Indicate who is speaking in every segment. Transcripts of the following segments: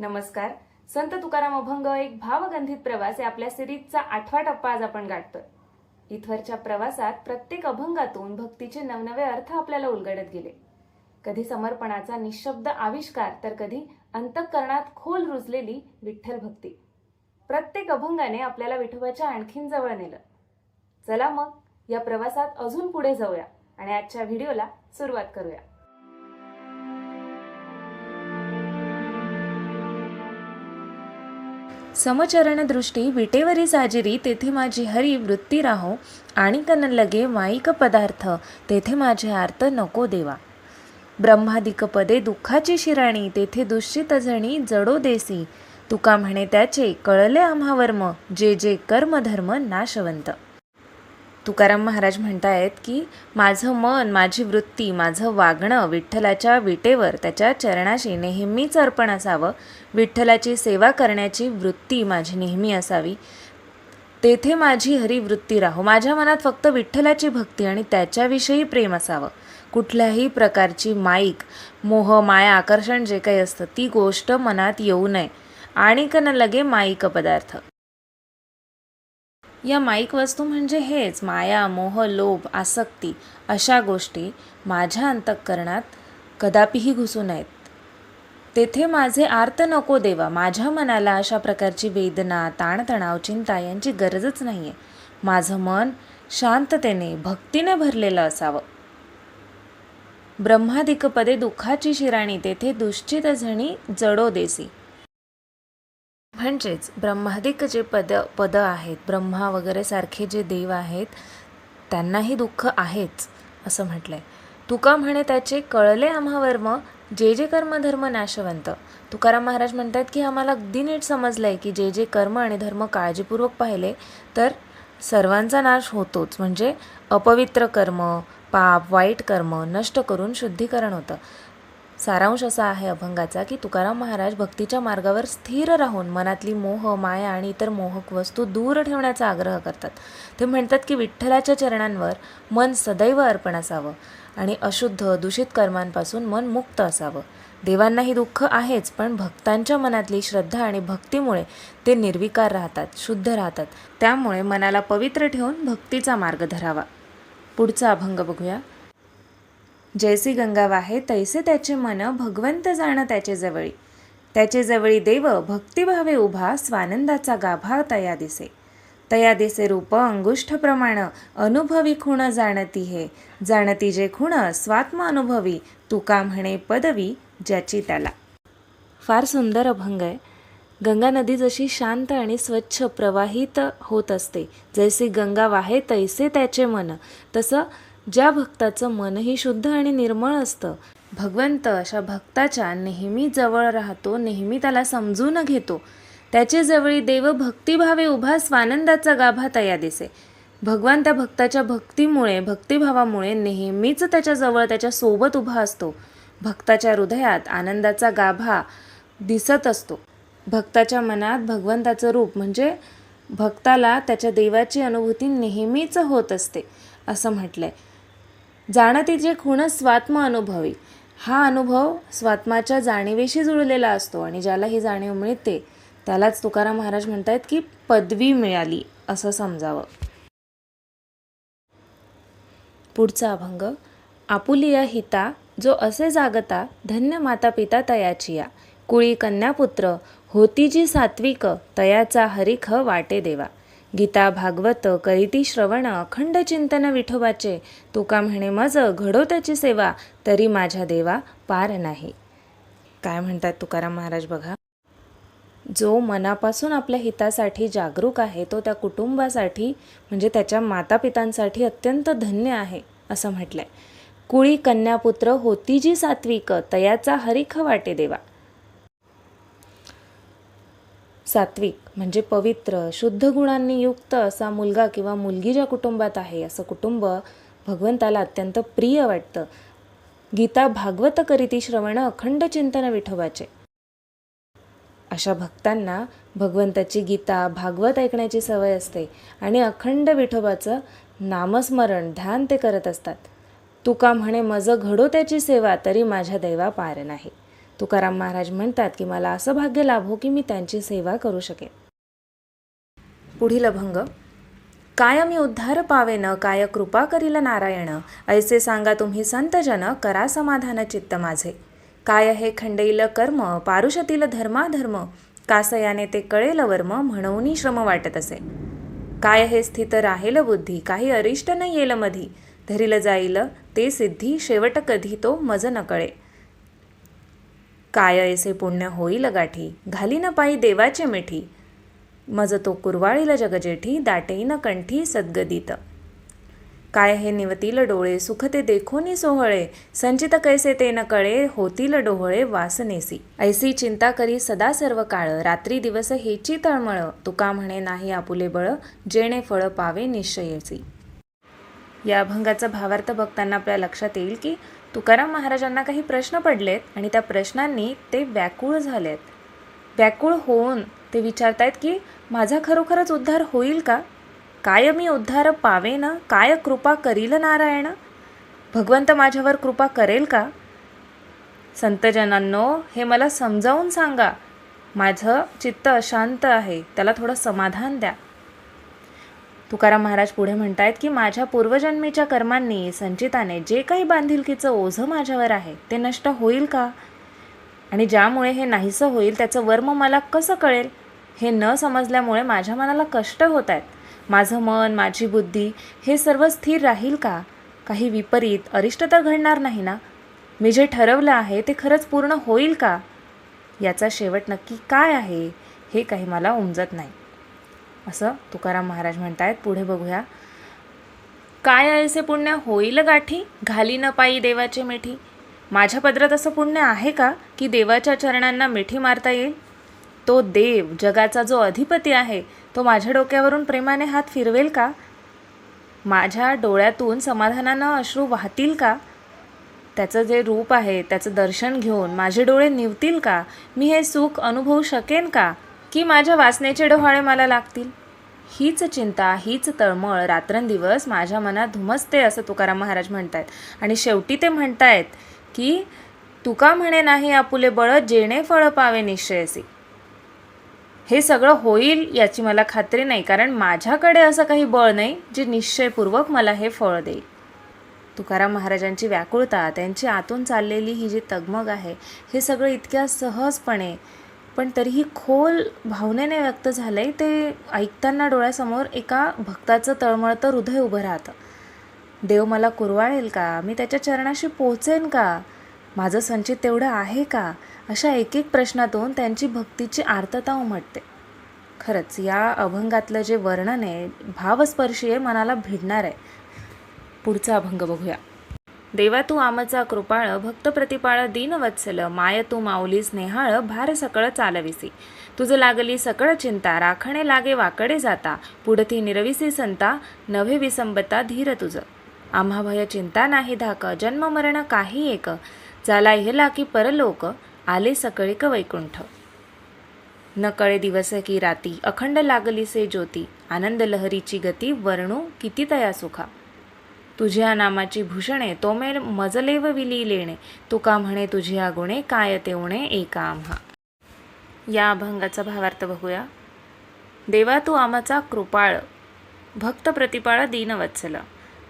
Speaker 1: नमस्कार. संत तुकाराम अभंग एक भावगंधित प्रवास या आपल्या सिरीजचा आठवा टप्पा आज आपण गाठतोय. इथवरच्या प्रवासात प्रत्येक अभंगातून भक्तीचे नवनवे अर्थ आपल्याला उलगडत गेले. कधी समर्पणाचा निशब्द आविष्कार तर कधी अंतःकरणात खोल रुजलेली विठ्ठल भक्ती. प्रत्येक अभंगाने आपल्याला विठोबाच्या आणखीन जवळ नेलं. चला मग या प्रवासात अजून पुढे जाऊया आणि आजच्या व्हिडिओला सुरुवात करूया. समचरण दृष्टी विटेवरी साजिरी तेथे माझी हरी वृत्ती राहो. आणि कन लगे माईक पदार्थ तेथे माझे आर्त नको देवा. ब्रह्मादिक पदे दुःखाची शिराणी तेथे दुश्चित जणी जडो देसी. तुका म्हणे त्याचे कळले आम्हा वर्म जे जे कर्मधर्म नाशवंत. तुकाराम महाराज म्हणतायत की माझं मन माझी वृत्ती माझं वागणं विठ्ठलाच्या विटेवर त्याच्या चरणाशी नेहमीच अर्पण असावं. विठ्ठलाची सेवा करण्याची वृत्ती माझी नेहमी असावी. तेथे माझी हरिवृत्ती राहो. माझ्या मनात फक्त विठ्ठलाची भक्ती आणि त्याच्याविषयी प्रेम असावं. कुठल्याही प्रकारची माईक मोह माया आकर्षण जे काही असतं ती गोष्ट मनात येऊ नये. आणि न लगे माईक पदार्थ. या माईक वस्तू म्हणजे हेच माया मोह लोभ आसक्ती अशा गोष्टी माझ्या अंतःकरणात कदापिही घुसू नयेत. तेथे माझे आर्त नको देवा माझ्या मनाला अशा प्रकारची वेदना ताणतणाव चिंता यांची गरजच नाही आहे माझं मन शांततेने भक्तीने भरलेलं असावं. ब्रह्माधिकपदे दुःखाची शिराणी तेथे दुश्चित झणी जडो देसी. म्हणजेच ब्रह्मादिक जे पद पदं आहेत ब्रह्मा वगैरे सारखे जे देव आहेत त्यांनाही दुःख आहेच असं म्हटलंय. तुका म्हणे त्याचे कळले आम्हा वर्म जे जे कर्म धर्म नाशवंत. तुकाराम महाराज म्हणतात की आम्हाला अगदी नीट समजलं आहे की जे जे कर्म आणि धर्म काळजीपूर्वक पाहिले तर सर्वांचा नाश होतोच. म्हणजे अपवित्र कर्म पाप वाईट कर्म नष्ट करून शुद्धीकरण होतं. सारांश असा आहे अभंगाचा की तुकाराम महाराज भक्तीच्या मार्गावर स्थिर राहून मनातली मोह माया आणि इतर मोहक वस्तू दूर ठेवण्याचा आग्रह करतात. ते म्हणतात की विठ्ठलाच्या चरणांवर मन सदैव अर्पण असावं आणि अशुद्ध दूषित कर्मांपासून मन मुक्त असावं. देवांनाही दुःख आहेच पण भक्तांच्या मनातली श्रद्धा आणि भक्तीमुळे ते निर्विकार राहतात शुद्ध राहतात. त्यामुळे मनाला पवित्र ठेवून भक्तीचा मार्ग धरावा. पुढचा अभंग बघूया. जैसी गंगा वाहे तैसे त्याचे मन भगवंत जाण त्याचे जवळी त्याचे जवळी देव भक्तिभावे उभा स्वानंदाचा गाभा तया दिसे. तया दिसे रूप अंगुष्ठ प्रमाण अनुभवी खुण जाणती हे. जाणती जे खुण स्वात्म अनुभवी तुका म्हणे पदवी ज्याची त्याला. फार सुंदर अभंग आहे. गंगा नदी जशी शांत आणि स्वच्छ प्रवाहित होत असते जैसे गंगा वाहे तैसे त्याचे मन. तसं ज्या भक्ताचं मनही शुद्ध आणि निर्मळ असतं भगवंत अशा भक्ताच्या नेहमी जवळ राहतो नेहमी त्याला समजून घेतो. त्याचे जवळी देव भक्तिभावे उभा स्वानंदाचा गाभा तया दिसे. भगवान त्या भक्ताच्या भक्तीमुळे भक्तिभावामुळे नेहमीच त्याच्याजवळ त्याच्या सोबत उभा असतो. भक्ताच्या हृदयात आनंदाचा गाभा दिसत असतो. भक्ताच्या मनात भगवंताचं रूप म्हणजे भक्ताला त्याच्या देवाची अनुभूती नेहमीच होत असते असं म्हटलंय. जाणते जे खूण स्वात्म अनुभवी. हा अनुभव स्वात्माच्या जाणीवेशी जुळलेला असतो आणि ज्याला ही जाणीव मिळते त्यालाच तुकाराम महाराज म्हणतायत की पदवी मिळाली असं समजावं. पुढचा अभंग आपुलिया हिता जो असे जागता धन्य माता पिता तयाचिया. कुळी कन्यापुत्र होती जी सात्विक तयाचा हरिख वाटे देवा. गीता भागवत करीती श्रवण अखंड चिंतन विठोबाचे तुका म्हणे मज घडो त्याची सेवा तरी माझ्या देवा पार नाही. काय म्हणतात तुकाराम महाराज बघा? जो मनापासून आपल्या हितासाठी जागरूक आहे तो त्या कुटुंबासाठी म्हणजे त्याच्या मातापितांसाठी अत्यंत धन्य आहे असं म्हटलंय. कुळी कन्यापुत्र होती जी सात्विक तयाचा हरिख वाटे देवा. सात्विक म्हणजे पवित्र शुद्ध गुणांनी युक्त असा मुलगा किंवा मुलगी ज्या कुटुंबात आहे असं कुटुंब भगवंताला अत्यंत प्रिय वाटतं. गीता भागवत करीती श्रवण अखंड चिंतन विठोबाचे. अशा भक्तांना भगवंताची गीता भागवत ऐकण्याची सवय असते आणि अखंड विठोबाचं नामस्मरण ध्यान ते करत असतात. तुका म्हणे मज घडो त्याची सेवा तरी माझ्या दैवा पार नाही. तुकाराम महाराज म्हणतात की मला असं भाग्य लाभो की मी त्यांची सेवा करू शकेन. पुढील अभंग काय मी उद्धार पावेन काय कृपा करील नारायण ऐसे सांगा तुम्ही संतजन करा समाधान चित्त माझे. काय हे खंडैल कर्म पारुषतील धर्माधर्म कासयाने ते कळेल वर्म म्हणून श्रम वाटत असे. काय हे स्थित राहील बुद्धी काही अरिष्ट न येल मधी धरील जाईल ते सिद्धी शेवट कधी तो मज न कळे. काय ऐसे पुण्य होईल गाठी? घाली न पायी देवाचे मिठी. मज तो कुरवाळील जगजेठी दाटेईन कंठी सद्गदित. काय हे निवतील डोळे? सुख ते देखोनी सोहळे. संचित कैसे ते न कळे? होतील डोहळे वासनेसी. ऐसी चिंता करी सदा सर्व काळ. रात्री दिवस हेची तळमळ. तुका म्हणे नाही आपुले बळ. जेणे फळ पावे निश्चयेची या अभंगाचा भावार्थ बघताना आपल्या लक्षात येईल की तुकाराम महाराजांना काही प्रश्न पडलेत आणि त्या प्रश्नांनी ते व्याकुळ झालेत. व्याकुळ होऊन ते विचारतायत की माझा खरोखरच उद्धार होईल का? काय मी उद्धार पावेन काय कृपा करील नारायण? भगवंत माझ्यावर कृपा करेल का? संतजनांनो हे मला समजावून सांगा. माझं चित्त अशांत आहे त्याला थोडं समाधान द्या. तुकाराम महाराज पुढे म्हणतायत की माझ्या पूर्वजन्मीच्या कर्मांनी संचिताने जे काही बांधिलकीचं ओझं माझ्यावर आहे ते नष्ट होईल का? आणि ज्यामुळे हे नाहीसं होईल त्याचं वर्म मला कसं कळेल? हे न समजल्यामुळे माझ्या मनाला कष्ट होत आहेत माझं मन माझी बुद्धी हे सर्व स्थिर राहील का? काही विपरीत अरिष्ट तर घडणार नाही ना? मी जे ठरवलं आहे ते खरंच पूर्ण होईल का? याचा शेवट नक्की काय आहे हे काही मला उमजत नाही. असं तुकाराम महाराज म्हणतायत. पुढे बघूया. काय ऐसे पुण्य होईल गाठी? घाली न पायी देवाचे मिठी. माझ्या पदरात असं पुण्य आहे का की देवाच्या चरणांना मिठी मारता येईल? तो देव जगाचा जो अधिपती आहे तो माझ्या डोक्यावरून प्रेमाने हात फिरवेल का? माझ्या डोळ्यातून समाधानानं अश्रू वाहतील का? त्याचं जे रूप आहे त्याचं दर्शन घेऊन माझे डोळे निवतील का? मी हे सुख अनुभवू शकेन का? की माझ्या वासनेचे डोहाळे मला लागतील? हीच चिंता हीच तळमळ रात्रंदिवस माझ्या मनात धुमसते असं तुकाराम महाराज म्हणतायत. आणि शेवटी ते म्हणतायत की तुका म्हणे नाही आपुले बळ जेणे फळ पावे निश्चयसी हे सगळं होईल याची मला खात्री नाही कारण माझ्याकडे असं काही बळ नाही जे निश्चयपूर्वक मला हे फळ देईल. तुकाराम महाराजांची व्याकुळता त्यांची आतून चाललेली ही जी तगमग आहे हे सगळं इतक्या सहजपणे पण तरीही खोल भावनेने व्यक्त झालं आहे ते ऐकताना डोळ्यासमोर एका भक्ताचं तळमळतं हृदय उभं राहतं. देव मला कुरवाळेल का? मी त्याच्या चरणाशी पोचेन का? माझं संचित तेवढं आहे का? अशा एक एक प्रश्नातून त्यांची भक्तीची आर्तता उमटते. खरंच या अभंगातलं जे वर्णन आहे भावस्पर्शी आहे मनाला भिडणार आहे. पुढचा अभंग बघूया. देवा तू आमचा कृपाळ भक्त प्रतिपाळ दीनवत्सल माय तू माऊली स्नेहाळ भार सकळ चालविसी. तुझ लागली सकळ चिंता राखणे लागे वाकडे जाता. पुढती निरविसी संता नव्हे विसंबता धीर तुझ. आम्हा भय चिंता नाही धाक जन्म मरण काही एक. झाला हेला की परलोक आले सकळीक वैकुंठ. नकळे दिवस की राती अखंड लागली से ज्योती. आनंद लहरीची गती वर्णू किती तया सुखा. तुझ्या नामाची भूषणे तोमेर मजलेव विली लेणे. तुका म्हणे तुझ्या गुणे काय तेवणे एका आम्हा. या अभंगाचा भावार्थ बघूया. देवा तू आमचा कृपाळ. भक्त प्रतिपाळ दीनवत्सल.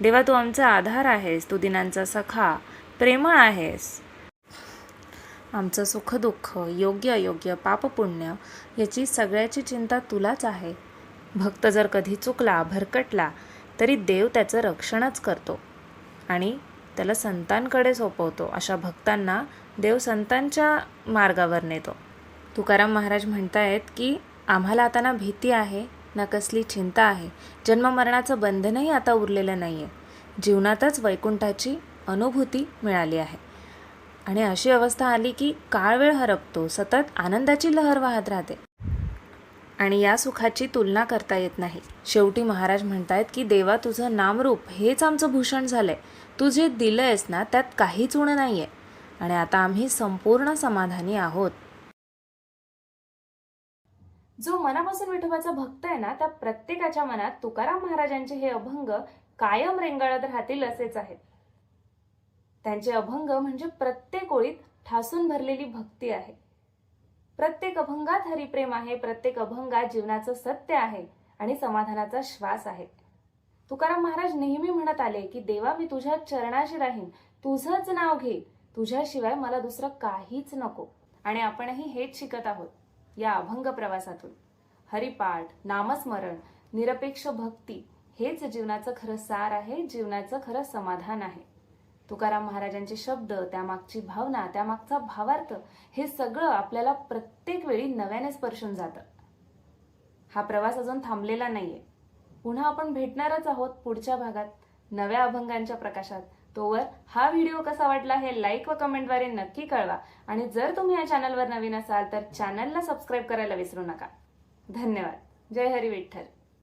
Speaker 1: देवा तू आमचा आधार आहेस तू दिनांचा सखा प्रेमळ आहेस. आमचं सुखदुःख योग्य अयोग्य पापपुण्य याची सगळ्याची चिंता तुलाच आहे. भक्त जर कधी चुकला भरकटला तरी देव त्याचं रक्षणच करतो आणि त्याला संतांकडे सोपवतो. अशा भक्तांना देव संतांच्या मार्गावर नेतो. तुकाराम महाराज म्हणतायत की आम्हाला आता ना भीती आहे ना कसली चिंता आहे. जन्ममरणाचं बंधनही आता उरलेलं नाही आहे जीवनातच वैकुंठाची अनुभूती मिळाली आहे. आणि अशी अवस्था आली की काळ वेळ हरपतो सतत आनंदाची लहर वाहत राहते. आणि या सुखाची तुलना करता येत नाही. शेवटी महाराज म्हणतायत की देवा तुझं नामरूप हेच आमचं भूषण झालंय. तू जे दिलंयस ना त्यात काहीच उणं नाहीये. आणि आता आम्ही संपूर्ण समाधानी आहोत. जो मनापासून विठोबाचा भक्त आहे ना त्या प्रत्येकाच्या मनात तुकाराम महाराजांचे हे अभंग कायम रेंगाळत राहतील असेच आहेत. त्यांचे अभंग म्हणजे प्रत्येक ओळीत ठासून भरलेली भक्ती आहे. प्रत्येक अभंगात हरिप्रेम आहे प्रत्येक अभंगात जीवनाचं सत्य आहे आणि समाधानाचा श्वास आहे. तुकाराम महाराज नेहमी म्हणत आले की देवा मी तुझ्या चरणाशी राहीन. तुझंच नाव घे. तुझ्याशिवाय मला दुसरं काहीच नको. आणि आपणही हेच शिकत आहोत या अभंग प्रवासातून. हरिपाठ नामस्मरण निरपेक्ष भक्ती हेच जीवनाचं खरं सार आहे जीवनाचं खरं समाधान आहे. तुकाराम महाराजांचे शब्द त्यामागची भावना त्यामागचा भावार्थ हे सगळं आपल्याला प्रत्येक वेळी नव्याने स्पर्शून जातं. हा प्रवास अजून थांबलेला नाहीये. पुन्हा आपण भेटणारच आहोत पुढच्या भागात नव्या अभंगांच्या प्रकाशात. तोवर हा व्हिडिओ कसा वाटला हे लाईक व कमेंटद्वारे नक्की कळवा. आणि जर तुम्ही या चॅनलवर नवीन असाल तर चॅनलला सबस्क्राईब करायला विसरू नका. धन्यवाद. जय हरी विठ्ठल.